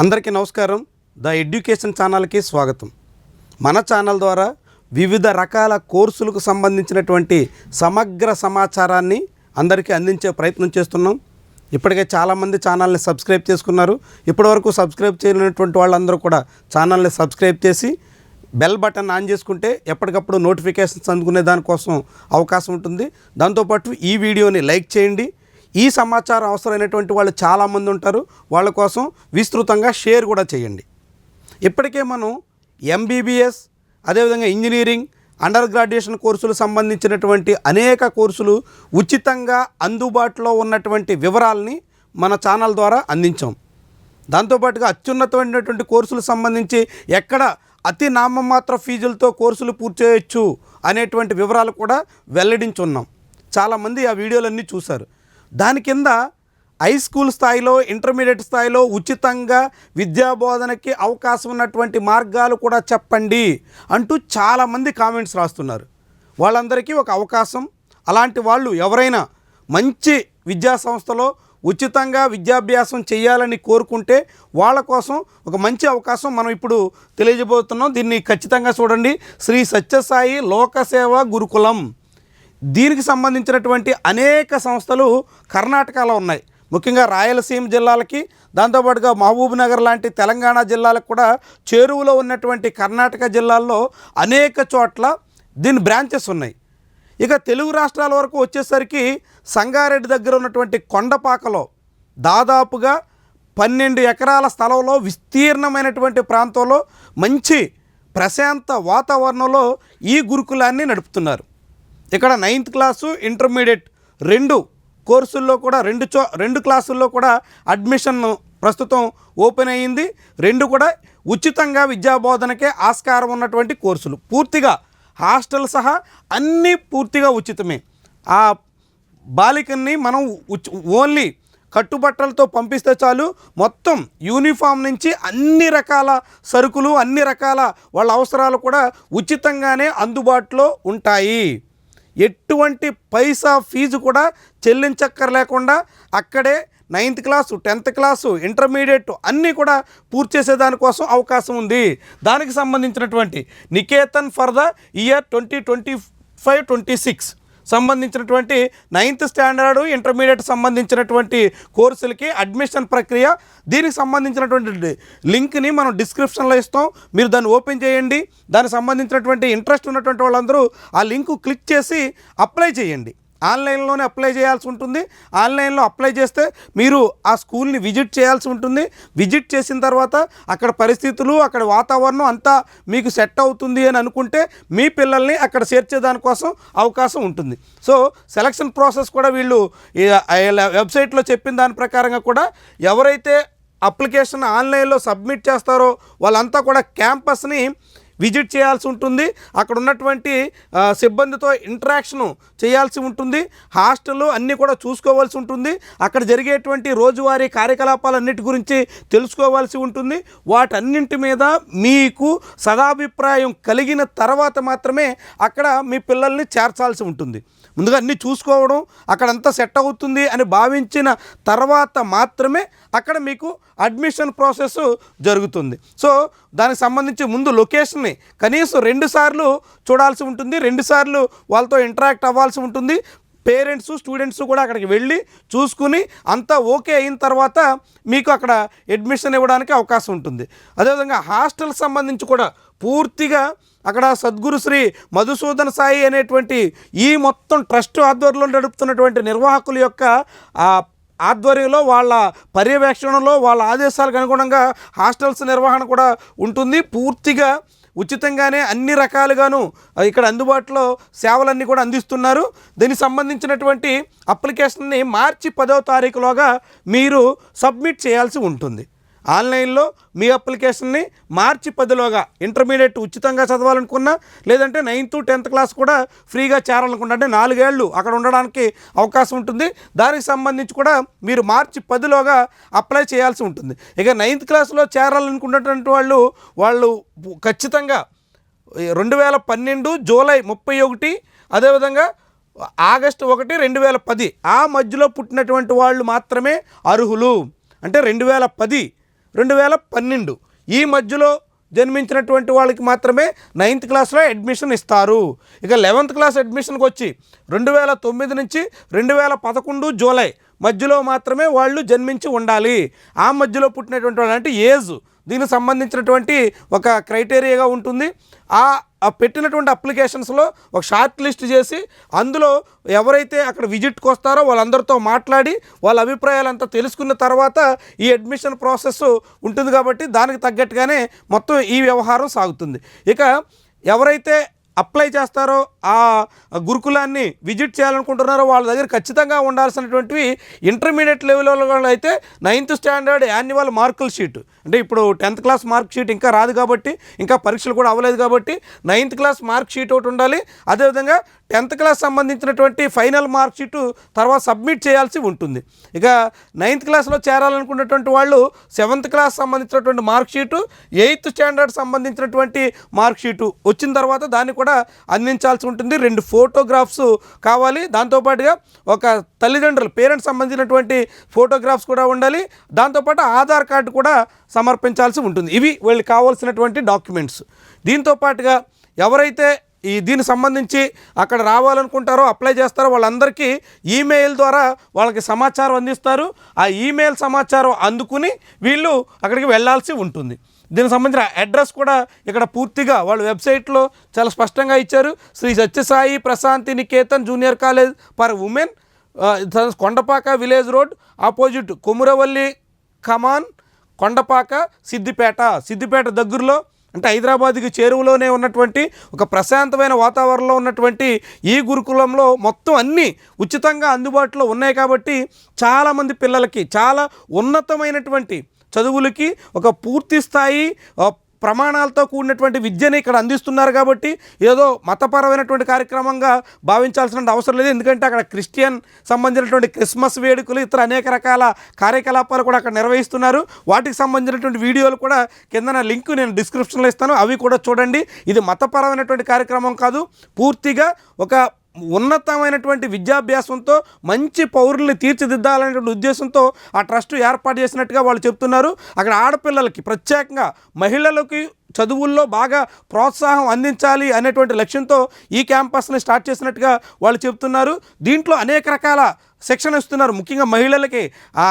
అందరికీ నమస్కారం. The education ఛానల్కి స్వాగతం. మన ఛానల్ ద్వారా వివిధ రకాల కోర్సులకు సంబంధించినటువంటి సమగ్ర సమాచారాన్ని అందరికీ అందించే ప్రయత్నం చేస్తున్నాం. ఇప్పటికే చాలామంది ఛానల్ని సబ్స్క్రైబ్ చేసుకున్నారు. ఇప్పటివరకు సబ్స్క్రైబ్ చేయనటువంటి వాళ్ళందరూ కూడా ఛానల్ని సబ్స్క్రైబ్ చేసి బెల్ బటన్ ఆన్ చేసుకుంటే ఎప్పటికప్పుడు నోటిఫికేషన్స్ అందుకునే దానికోసం అవకాశం ఉంటుంది. దాంతోపాటు ఈ వీడియోని లైక్ చేయండి. ఈ సమాచారం అవసరమైనటువంటి వాళ్ళు చాలామంది ఉంటారు. వాళ్ళ కోసం విస్తృతంగా షేర్ కూడా చేయండి. ఇప్పటికే మనం ఎంబీబీఎస్ అదేవిధంగా ఇంజనీరింగ్ అండర్ గ్రాడ్యుయేషన్ కోర్సులు సంబంధించినటువంటి అనేక కోర్సులు ఉచితంగా అందుబాటులో ఉన్నటువంటి వివరాలని మన ఛానల్ ద్వారా అందించాం. దాంతోపాటుగా అత్యున్నతమైనటువంటి కోర్సులు సంబంధించి ఎక్కడ అతి నామమాత్ర ఫీజులతో కోర్సులు పూర్తి చేయొచ్చు అనేటువంటి వివరాలు కూడా వెల్లడించున్నాం. చాలామంది ఆ వీడియోలన్నీ చూశారు. దాని కింద హై స్కూల్ స్థాయిలో ఇంటర్మీడియట్ స్థాయిలో ఉచితంగా విద్యాబోధనకి అవకాశం ఉన్నటువంటి మార్గాలు కూడా చెప్పండి అంటూ చాలామంది కామెంట్స్ రాస్తున్నారు. వాళ్ళందరికీ ఒక అవకాశం. అలాంటి వాళ్ళు ఎవరైనా మంచి విద్యా సంస్థలో ఉచితంగా విద్యాభ్యాసం చేయాలని కోరుకుంటే వాళ్ళ కోసం ఒక మంచి అవకాశం మనం ఇప్పుడు తెలియజేయబోతున్నాం. దీన్ని ఖచ్చితంగా చూడండి. శ్రీ సత్యసాయి లోకసేవ గురుకులం. దీనికి సంబంధించినటువంటి అనేక సంస్థలు కర్ణాటకలో ఉన్నాయి. ముఖ్యంగా రాయలసీమ జిల్లాలకి దాంతోపాటుగా మహబూబ్ నగర్ లాంటి తెలంగాణ జిల్లాలకు కూడా చేరువలో ఉన్నటువంటి కర్ణాటక జిల్లాల్లో అనేక చోట్ల దీని బ్రాంచెస్ ఉన్నాయి. ఇక తెలుగు రాష్ట్రాల వరకు వచ్చేసరికి సంగారెడ్డి దగ్గర ఉన్నటువంటి కొండపాకలో దాదాపుగా పన్నెండు ఎకరాల స్థలంలో విస్తీర్ణమైనటువంటి ప్రాంతంలో మంచి ప్రశాంత వాతావరణంలో ఈ గురుకులాన్ని నడుపుతున్నారు. ఇక్కడ నైన్త్ క్లాసు ఇంటర్మీడియట్ రెండు కోర్సుల్లో కూడా రెండు చో రెండు క్లాసుల్లో కూడా అడ్మిషన్ ప్రస్తుతం ఓపెన్ అయ్యింది. రెండు కూడా ఉచితంగా విద్యాబోధనకే ఆస్కారం ఉన్నటువంటి కోర్సులు. పూర్తిగా హాస్టల్ సహా అన్నీ పూర్తిగా ఉచితమే. ఆ బాలికల్ని మనం ఓన్లీ కట్టుబట్టలతో పంపిస్తే చాలు. మొత్తం యూనిఫామ్ నుంచి అన్ని రకాల సరుకులు అన్ని రకాల వాళ్ళ అవసరాలు కూడా ఉచితంగానే అందుబాటులో ఉంటాయి. ఎటువంటి పైసా ఫీజు కూడా చెల్లించక్కర్లేకుండా అక్కడే ninth class tenth class intermediate అన్నీ కూడా పూర్తి చేసేదానికోసం అవకాశం ఉంది. దానికి సంబంధించినటువంటి Niketan for the year twenty twenty five twenty six. సంబంధించినటువంటి నైన్త్ స్టాండర్డ్ ఇంటర్మీడియట్ సంబంధించినటువంటి కోర్సులకి అడ్మిషన్ ప్రక్రియ. దీనికి సంబంధించినటువంటి లింక్ని మనం డిస్క్రిప్షన్లో ఇస్తాం. మీరు దాన్ని ఓపెన్ చేయండి. దానికి సంబంధించినటువంటి ఇంట్రెస్ట్ ఉన్నటువంటి వాళ్ళందరూ ఆ లింకు క్లిక్ చేసి అప్లై చేయండి. ఆన్లైన్లోనే అప్లై చేయాల్సి ఉంటుంది. ఆన్లైన్లో అప్లై చేస్తే మీరు ఆ స్కూల్ని విజిట్ చేయాల్సి ఉంటుంది. విజిట్ చేసిన తర్వాత అక్కడ పరిస్థితులు అక్కడ వాతావరణం అంతా మీకు సెట్ అవుతుంది అని అనుకుంటే మీ పిల్లల్ని అక్కడ చేర్చేదానికోసం అవకాశం ఉంటుంది. సో సెలక్షన్ ప్రాసెస్ కూడా వీళ్ళు వెబ్సైట్లో చెప్పిన దాని ప్రకారంగా కూడా ఎవరైతే అప్లికేషన్ ఆన్లైన్లో సబ్మిట్ చేస్తారో వాళ్ళంతా కూడా క్యాంపస్ని విజిట్ చేయాల్సి ఉంటుంది. అక్కడ ఉన్నటువంటి సిబ్బందితో ఇంటరాక్షను చేయాల్సి ఉంటుంది. హాస్టల్ అన్నీ కూడా చూసుకోవాల్సి ఉంటుంది. అక్కడ జరిగేటువంటి రోజువారీ కార్యకలాపాలన్నిటి గురించి తెలుసుకోవాల్సి ఉంటుంది. వాటన్నింటి మీద మీకు సదాభిప్రాయం కలిగిన తర్వాత మాత్రమే అక్కడ మీ పిల్లల్ని చేర్చాల్సి ఉంటుంది. ముందుగా అన్నీ చూసుకోవడం అక్కడంతా సెట్ అవుతుంది అని భావించిన తర్వాత మాత్రమే అక్కడ మీకు అడ్మిషన్ ప్రాసెస్ జరుగుతుంది. సో దానికి సంబంధించి ముందు లొకేషన్ లొకేషన్ని కనీసం రెండు సార్లు చూడాల్సి ఉంటుంది రెండు సార్లు వాళ్ళతో ఇంటరాక్ట్ అవ్వాల్సి ఉంటుంది. పేరెంట్స్ స్టూడెంట్స్ కూడా అక్కడికి వెళ్ళి చూసుకుని అంతా ఓకే అయిన తర్వాత మీకు అక్కడ అడ్మిషన్ ఇవ్వడానికి అవకాశం ఉంటుంది. అదేవిధంగా హాస్టల్ సంబంధించి కూడా పూర్తిగా అక్కడ సద్గురు శ్రీ మధుసూదన సాయి అనేటువంటి ఈ మొత్తం ట్రస్ట్ ఆధ్వర్యంలో నడుపుతున్నటువంటి నిర్వాహకుల యొక్క ఆ ఆధ్వర్యంలో వాళ్ళ పర్యవేక్షణలో వాళ్ళ ఆదేశాలకు అనుగుణంగా హాస్టల్స్ నిర్వహణ కూడా ఉంటుంది. పూర్తిగా ఉచితంగానే అన్ని రకాలుగాను ఇక్కడ అందుబాటులో సేవలన్నీ కూడా అందిస్తున్నారు. దీనికి సంబంధించినటువంటి అప్లికేషన్ని మార్చి పదో తారీఖులోగా మీరు సబ్మిట్ చేయాల్సి ఉంటుంది. ఆన్లైన్లో మీ అప్లికేషన్ని మార్చి పదిలోగా ఇంటర్మీడియట్ ఉచితంగా చదవాలనుకున్నా లేదంటే నైన్త్ టెన్త్ క్లాస్ కూడా ఫ్రీగా చేరాలనుకున్నా అంటే నాలుగేళ్ళు అక్కడ ఉండడానికి అవకాశం ఉంటుంది. దానికి సంబంధించి కూడా మీరు మార్చి పదిలోగా అప్లై చేయాల్సి ఉంటుంది. ఇక నైన్త్ క్లాస్లో చేరాలనుకున్నటువంటి వాళ్ళు వాళ్ళు ఖచ్చితంగా రెండు వేల పన్నెండు జూలై ముప్పై ఒకటి అదేవిధంగా ఆగస్టు ఒకటి రెండు వేల పది ఆ మధ్యలో పుట్టినటువంటి వాళ్ళు మాత్రమే అర్హులు. అంటే రెండు వేల పది రెండు వేల పన్నెండు. ఈ మధ్యలో జన్మించినటువంటి వాళ్ళకి మాత్రమే నైన్త్ క్లాస్లో అడ్మిషన్ ఇస్తారు. ఇక లెవెంత్ క్లాస్ అడ్మిషన్కి వచ్చి రెండు వేల తొమ్మిది నుంచి రెండు వేల పదకొండు జూలై మధ్యలో మాత్రమే వాళ్ళు జన్మించి ఉండాలి. ఆ మధ్యలో పుట్టినటువంటి వాళ్ళు అంటే ఏజ్ దీనికి సంబంధించినటువంటి ఒక క్రైటీరియాగా ఉంటుంది. ఆ పెట్టినటువంటి అప్లికేషన్స్లో ఒక షార్ట్ లిస్ట్ చేసి అందులో ఎవరైతే అక్కడ విజిట్కి వస్తారో వాళ్ళందరితో మాట్లాడి వాళ్ళ అభిప్రాయాలంతా తెలుసుకున్న తర్వాత ఈ అడ్మిషన్ ప్రాసెస్ ఉంటుంది కాబట్టి దానికి తగ్గట్టుగానే మొత్తం ఈ వ్యవహారం సాగుతుంది. ఇక ఎవరైతే అప్లై చేస్తారో ఆ గురుకులాన్ని విజిట్ చేయాలనుకుంటున్నారో వాళ్ళ దగ్గర ఖచ్చితంగా ఉండాల్సినటువంటివి ఇంటర్మీడియట్ లెవెల్లో అయితే నైన్త్ స్టాండర్డ్ యాన్యువల్ మార్కుల షీట్. అంటే ఇప్పుడు టెన్త్ క్లాస్ మార్క్ షీట్ ఇంకా రాదు కాబట్టి ఇంకా పరీక్షలు కూడా అవ్వలేదు కాబట్టి నైన్త్ క్లాస్ మార్క్ షీట్ ఒకటి ఉండాలి. అదేవిధంగా టెన్త్ క్లాస్ సంబంధించినటువంటి ఫైనల్ మార్క్షీటు తర్వాత సబ్మిట్ చేయాల్సి ఉంటుంది. ఇక నైన్త్ క్లాస్లో చేరాలనుకున్నటువంటి వాళ్ళు సెవెంత్ క్లాస్ సంబంధించినటువంటి మార్క్ షీటు ఎయిత్ స్టాండర్డ్ సంబంధించినటువంటి మార్క్ షీటు వచ్చిన తర్వాత దాన్ని కూడా అందించాల్సి ఉంటుంది. రెండు ఫోటోగ్రాఫ్స్ కావాలి. దాంతోపాటుగా ఒక తల్లిదండ్రులు పేరెంట్స్ సంబంధించినటువంటి ఫోటోగ్రాఫ్స్ కూడా ఉండాలి. దాంతోపాటు ఆధార్ కార్డు కూడా సమర్పించాల్సి ఉంటుంది. ఇవి వీళ్ళు కావాల్సినటువంటి డాక్యుమెంట్స్. దీంతో పాటుగా ఎవరైతే ఈ దీనికి సంబంధించి అక్కడ రావాలనుకుంటారో అప్లై చేస్తారో వాళ్ళందరికీ ఈమెయిల్ ద్వారా వాళ్ళకి సమాచారం అందిస్తారు. ఆ ఈమెయిల్ సమాచారం అందుకుని వీళ్ళు అక్కడికి వెళ్ళాల్సి ఉంటుంది. దీనికి సంబంధించిన అడ్రస్ కూడా ఇక్కడ పూర్తిగా వాళ్ళ వెబ్సైట్లో చాలా స్పష్టంగా ఇచ్చారు. Shri Sathya Sai Prashanti Niketan junior college for women Kondapaka village road opposite Komuravelli కమాన్ కొండపాక సిద్దిపేట. సిద్దిపేట దగ్గరలో అంటే హైదరాబాద్కి చేరువలోనే ఉన్నటువంటి ఒక ప్రశాంతమైన వాతావరణంలో ఉన్నటువంటి ఈ గురుకులంలో మొత్తం అన్నీ ఉచితంగా అందుబాటులో ఉన్నాయి కాబట్టి చాలామంది పిల్లలకి చాలా ఉన్నతమైనటువంటి చదువులకి ఒక పూర్తి స్థాయి ప్రమాణాలతో కూడినటువంటి విద్యని ఇక్కడ అందిస్తున్నారు కాబట్టి ఏదో మతపరమైనటువంటి కార్యక్రమంగా భావించాల్సిన అవసరం లేదు. ఎందుకంటే అక్కడ క్రిస్టియన్ సంబంధించినటువంటి క్రిస్మస్ వేడుకలు ఇతర అనేక రకాల కార్యకలాపాలు కూడా అక్కడ నిర్వహిస్తున్నారు. వాటికి సంబంధించినటువంటి వీడియోలు కూడా కింద లింక్ నేను డిస్క్రిప్షన్లో ఇస్తాను. అవి కూడా చూడండి. ఇది మతపరమైనటువంటి కార్యక్రమం కాదు. పూర్తిగా ఒక ఉన్నతమైనటువంటి విద్యాభ్యాసంతో మంచి పౌరుల్ని తీర్చిదిద్దాలనేటువంటి ఉద్దేశంతో ఆ ట్రస్ట్ ఏర్పాటు చేసినట్టుగా వాళ్ళు చెప్తున్నారు. అక్కడ ఆడపిల్లలకి ప్రత్యేకంగా మహిళలకి చదువుల్లో బాగా ప్రోత్సాహం అందించాలి అనేటువంటి లక్ష్యంతో ఈ క్యాంపస్ని స్టార్ట్ చేసినట్టుగా వాళ్ళు చెప్తున్నారు. దీంట్లో అనేక రకాల శిక్షణ ఇస్తున్నారు. ముఖ్యంగా మహిళలకి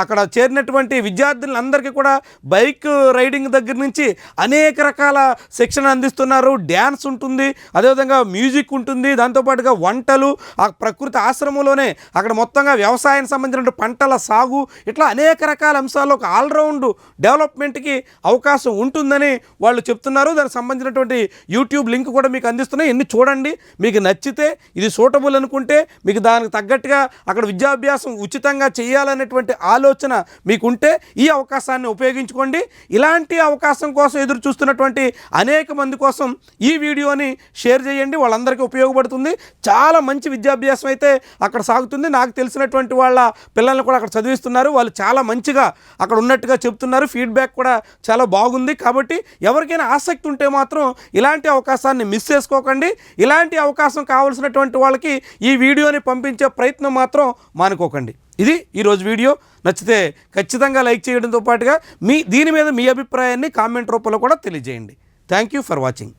అక్కడ చేరినటువంటి విద్యార్థులందరికీ కూడా బైక్ రైడింగ్ దగ్గర నుంచి అనేక రకాల శిక్షణ అందిస్తున్నారు. డ్యాన్స్ ఉంటుంది అదేవిధంగా మ్యూజిక్ ఉంటుంది దాంతోపాటుగా వంటలు ఆ ప్రకృతి ఆశ్రమంలోనే అక్కడ మొత్తంగా వ్యవసాయానికి సంబంధించిన పంటల సాగు ఇట్లా అనేక రకాల అంశాల్లో ఒక ఆల్రౌండ్ డెవలప్మెంట్కి అవకాశం ఉంటుందని వాళ్ళు చెప్తున్నారు. దానికి సంబంధించినటువంటి యూట్యూబ్ లింక్ కూడా మీకు అందిస్తున్నాయి. ఎన్ని చూడండి మీకు నచ్చితే ఇది సూటబుల్ అనుకుంటే మీకు దానికి తగ్గట్టుగా అక్కడ విద్యాభ్యాసం ఉచితంగా చేయాలనేటువంటి ఆలోచన మీకుంటే ఈ అవకాశాన్ని ఉపయోగించుకోండి. ఇలాంటి అవకాశం కోసం ఎదురు చూస్తున్నటువంటి అనేక మంది కోసం ఈ వీడియోని షేర్ చేయండి. వాళ్ళందరికీ ఉపయోగపడుతుంది. చాలా మంచి విద్యాభ్యాసం అయితే అక్కడ సాగుతుంది. నాకు తెలిసినటువంటి వాళ్ళ పిల్లల్ని కూడా అక్కడ చదివిస్తున్నారు. వాళ్ళు చాలా మంచిగా అక్కడ ఉన్నట్టుగా చెప్తున్నారు ఫీడ్బ్యాక్ కూడా చాలా బాగుంది. కాబట్టి ఎవరికైనా ఆసక్తి ఉంటే మాత్రం ఇలాంటి అవకాశాన్ని మిస్ చేసుకోకండి. ఇలాంటి అవకాశం కావాల్సినటువంటి వాళ్ళకి ఈ వీడియోని పంపించే ప్రయత్నం మాత్రం మానుకోకండి. ఇది ఈరోజు వీడియో. నచ్చితే ఖచ్చితంగా లైక్ చేయడంతో పాటుగా మీ దీని మీద మీ అభిప్రాయాన్ని కామెంట్ రూపంలో కూడా తెలియజేయండి. Thank you for watching